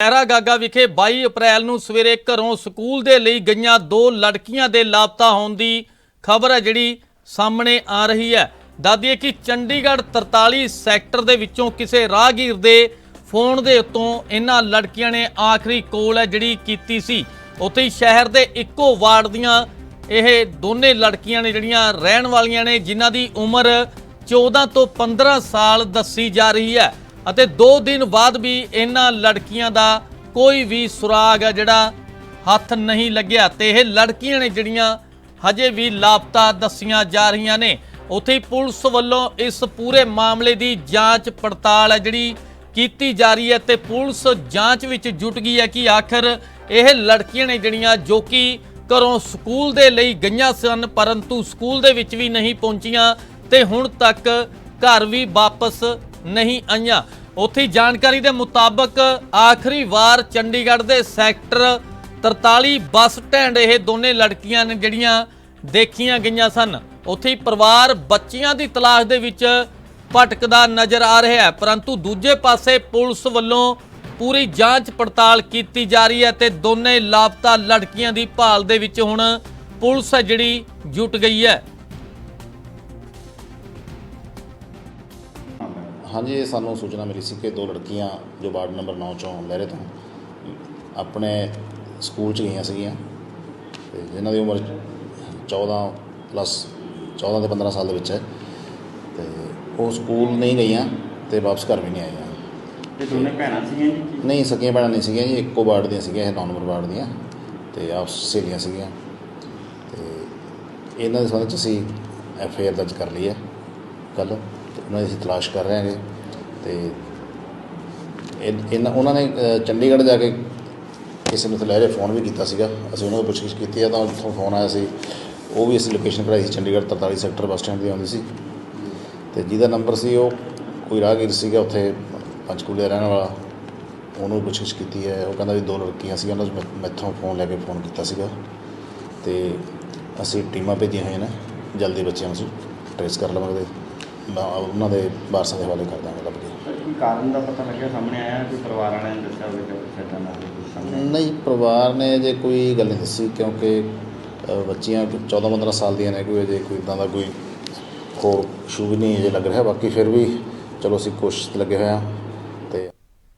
ਐਰਾ ਗਾਗਾ ਵਿਖੇ 22 ਅਪ੍ਰੈਲ ਨੂੰ ਸਵੇਰੇ ਘਰੋਂ ਸਕੂਲ ਦੇ ਲਈ ਗਈਆਂ ਦੋ ਲੜਕੀਆਂ ਦੇ ਲਾਪਤਾ ਹੋਣ ਦੀ ਖਬਰ ਹੈ ਜਿਹੜੀ ਸਾਹਮਣੇ ਆ ਰਹੀ ਹੈ। ਦੱਸਦੀਏ ਕਿ ਚੰਡੀਗੜ੍ਹ 43 ਸੈਕਟਰ ਦੇ ਵਿੱਚੋਂ ਕਿਸੇ ਰਾਹਗੀਰ ਦੇ ਫੋਨ ਦੇ ਉੱਤੋਂ ਇਹਨਾਂ ਲੜਕੀਆਂ ਨੇ ਆਖਰੀ ਕੋਲ ਹੈ ਜਿਹੜੀ ਕੀਤੀ ਸੀ। ਉੱਥੇ ਹੀ ਸ਼ਹਿਰ ਦੇ ਇੱਕੋ ਵਾਰਡ ਦੀਆਂ ਇਹ ਦੋਨੇ ਲੜਕੀਆਂ ਨੇ ਜਿਹੜੀਆਂ ਰਹਿਣ ਵਾਲੀਆਂ ਨੇ, ਜਿਨ੍ਹਾਂ ਦੀ ਉਮਰ 14 ਤੋਂ 15 ਸਾਲ ਦੱਸੀ ਜਾ ਰਹੀ ਹੈ। ਅਤੇ 2 ਦਿਨ ਬਾਅਦ ਵੀ ਇਹਨਾਂ ਲੜਕੀਆਂ ਦਾ ਕੋਈ ਵੀ ਸੁਰਾਗ ਹੈ ਜਿਹੜਾ ਹੱਥ ਨਹੀਂ ਲੱਗਿਆ ਤੇ ਇਹ ਲੜਕੀਆਂ ਨੇ ਜਿਹੜੀਆਂ ਹਜੇ ਵੀ ਲਾਪਤਾ ਦੱਸੀਆਂ ਜਾ ਰਹੀਆਂ ਨੇ। ਉੱਥੇ ਹੀ ਪੁਲਿਸ ਵੱਲੋਂ ਇਸ ਪੂਰੇ ਮਾਮਲੇ ਦੀ ਜਾਂਚ ਪੜਤਾਲ ਹੈ ਜਿਹੜੀ ਕੀਤੀ ਜਾ ਰਹੀ ਹੈ ਤੇ ਪੁਲਿਸ ਜਾਂਚ ਵਿੱਚ ਜੁਟ ਗਈ ਹੈ ਕਿ ਆਖਰ ਇਹ ਲੜਕੀਆਂ ਨੇ ਜਿਹੜੀਆਂ ਜੋ ਕਿ ਘਰੋਂ ਸਕੂਲ ਦੇ ਲਈ ਗਈਆਂ ਸਨ, ਪਰੰਤੂ ਸਕੂਲ ਦੇ ਵਿੱਚ ਵੀ ਨਹੀਂ ਪਹੁੰਚੀਆਂ ਤੇ ਹੁਣ ਤੱਕ ਘਰ ਵੀ ਵਾਪਸ ਨਹੀਂ ਆਈਆਂ। ਉੱਥੇ ਜਾਣਕਾਰੀ ਦੇ ਮੁਤਾਬਕ ਆਖਰੀ ਵਾਰ ਚੰਡੀਗੜ੍ਹ ਦੇ ਸੈਕਟਰ 43 ਬੱਸ ਸਟੈਂਡ ਇਹ ਦੋਨੇ ਲੜਕੀਆਂ ਨੇ ਜਿਹੜੀਆਂ ਦੇਖੀਆਂ ਗਈਆਂ ਸਨ। ਉੱਥੇ ਪਰਿਵਾਰ ਬੱਚੀਆਂ ਦੀ ਤਲਾਸ਼ ਦੇ ਵਿੱਚ ਭਟਕਦਾ ਨਜ਼ਰ ਆ ਰਿਹਾ ਹੈ। ਪਰੰਤੂ ਦੂਜੇ ਪਾਸੇ ਪੁਲਿਸ ਵੱਲੋਂ ਪੂਰੀ ਜਾਂਚ ਪੜਤਾਲ ਕੀਤੀ ਜਾ ਰਹੀ ਹੈ ਤੇ ਦੋਨੇ ਲਾਪਤਾ ਲੜਕੀਆਂ ਦੀ ਭਾਲ ਦੇ ਵਿੱਚ ਹੁਣ ਪੁਲਿਸ ਹੈ ਜਿਹੜੀ ਜੁਟ ਗਈ ਹੈ। ਹਾਂਜੀ ਇਹ ਸਾਨੂੰ ਸੂਚਨਾ ਮਿਲੀ ਸੀ ਕਿ ਦੋ ਲੜਕੀਆਂ ਜੋ ਵਾਰਡ ਨੰਬਰ 9 ਚੋਂ ਲਹਿਰੇ ਤੋਂ ਆਪਣੇ ਸਕੂਲ ਚ ਗਈਆਂ ਸੀਗੀਆਂ ਤੇ ਜਿਨ੍ਹਾਂ ਦੀ ਉਮਰ 14 ਪਲੱਸ 14 ਤੇ 15 ਸਾਲ ਦੇ ਵਿੱਚ ਹੈ ਤੇ ਉਹ ਸਕੂਲ ਨਹੀਂ ਗਈਆਂ ਤੇ ਵਾਪਸ ਘਰ ਵੀ ਨਹੀਂ ਆਈਆਂ। ਇਹ ਦੋਨੇ ਭੈਣਾਂ ਸੀਗੀਆਂ ਜੀ? ਨਹੀਂ ਸਕੀਆਂ ਭੈਣਾਂ ਨਹੀਂ ਸੀਗੀਆਂ ਜੀ ਇੱਕੋ ਵਾਰਡ ਦੀਆਂ ਸੀਗੀਆਂ ਇਹ 9 ਨੰਬਰ ਵਾਰਡ ਦੀਆਂ ਤੇ ਆਪਸ ਸਹੇਲੀਆਂ ਸੀਗੀਆਂ ਤੇ ਇਹਨਾਂ ਦੇ ਸੰਬੰਧ ਚ ਅਸੀਂ ਐਫ ਆਈ ਆਰ ਦਰਜ ਕਰ ਲਈ ਹੈ। ਕੱਲ ਤੇ ਉਹਨਾਂ ਦੀ ਅਸੀਂ ਤਲਾਸ਼ ਕਰ ਰਹੇ ਹਾਂਗੇ ਤੇ ਇਹਨਾਂ ਉਹਨਾਂ ਨੇ ਚੰਡੀਗੜ੍ਹ ਜਾ ਕੇ ਕਿਸੇ ਨੂੰ ਲਹਿਰੇ ਫੋਨ ਵੀ ਕੀਤਾ ਸੀਗਾ। ਅਸੀਂ ਉਹਨਾਂ ਤੋਂ ਪੁੱਛਗਿੱਛ ਕੀਤੀ ਹੈ ਤਾਂ ਉੱਥੋਂ ਫੋਨ ਆਇਆ ਸੀ। ਉਹ ਵੀ ਅਸੀਂ ਲੋਕੇਸ਼ਨ ਕਢਾਈ ਸੀ ਚੰਡੀਗੜ੍ਹ 43 ਸੈਕਟਰ ਬੱਸ ਸਟੈਂਡ ਦੀ ਆਉਂਦੀ ਸੀ। ਤੇ ਜਿਹਦਾ ਨੰਬਰ ਸੀ ਉਹ ਕੋਈ ਰਾਹਗੀਰ ਸੀਗਾ ਉੱਥੇ, ਪੰਚਕੂਲੇ ਦਾ ਰਹਿਣ ਵਾਲਾ। ਉਹਨੂੰ ਪੁੱਛਗਿੱਛ ਕੀਤੀ ਹੈ। ਉਹ ਕਹਿੰਦਾ ਵੀ ਦੋ ਲੜਕੀਆਂ ਸੀ, ਉਹਨਾਂ ਨੂੰ ਮੈਂ- ਮੈਥੋਂ ਫੋਨ ਲੈ ਕੇ ਫੋਨ ਕੀਤਾ ਸੀਗਾ। ਤੇ ਅਸੀਂ ਟੀਮਾਂ ਭੇਜੀਆਂ ਹੋਈਆਂ ਨੇ। ਜਲਦੀ ਬੱਚਿਆਂ ਨੂੰ ਅਸੀਂ ਟ੍ਰੇਸ ਕਰ ਲਵਾਂਗੇ ਉਹਨਾਂ ਦੇ ਵਾਰਸਾਂ ਦੇ ਹਵਾਲੇ ਕਰ ਦਾਂਗੇ ਲੱਭ ਕੇ। ਸਰ ਕੀ ਕਾਰਨ ਦਾ ਪਤਾ ਲੱਗਿਆ? ਸਾਹਮਣੇ ਆਇਆ ਕੋਈ ਪਰਿਵਾਰ ਵਾਲਿਆਂ ਨੇ ਦੱਸਿਆ ਹੋਵੇ ਕੁਛ ਸਾਹਮਣੇ ਨਹੀਂ ਪਰਿਵਾਰ ਨੇ ਜੇ ਕੋਈ ਗੱਲ ਨਹੀਂ ਦੱਸੀ ਕਿਉਂਕਿ ਅ, ਬੱਚੀਆਂ 14 15 ਸਾਲ ਦੀਆਂ ਨੇ ਕੋਈ ਅਜੇ ਕੋਈ ਇਦਾਂ ਦਾ ਕੋਈ ਹੋਰ ਇਸ਼ੂ ਵੀ ਨਹੀਂ ਅਜੇ ਲੱਗ ਰਿਹਾ। ਬਾਕੀ ਫਿਰ ਵੀ ਚਲੋ ਅਸੀਂ ਕੋਸ਼ਿਸ਼ ਤੇ ਲੱਗੇ ਹੋਏ ਹਾਂ।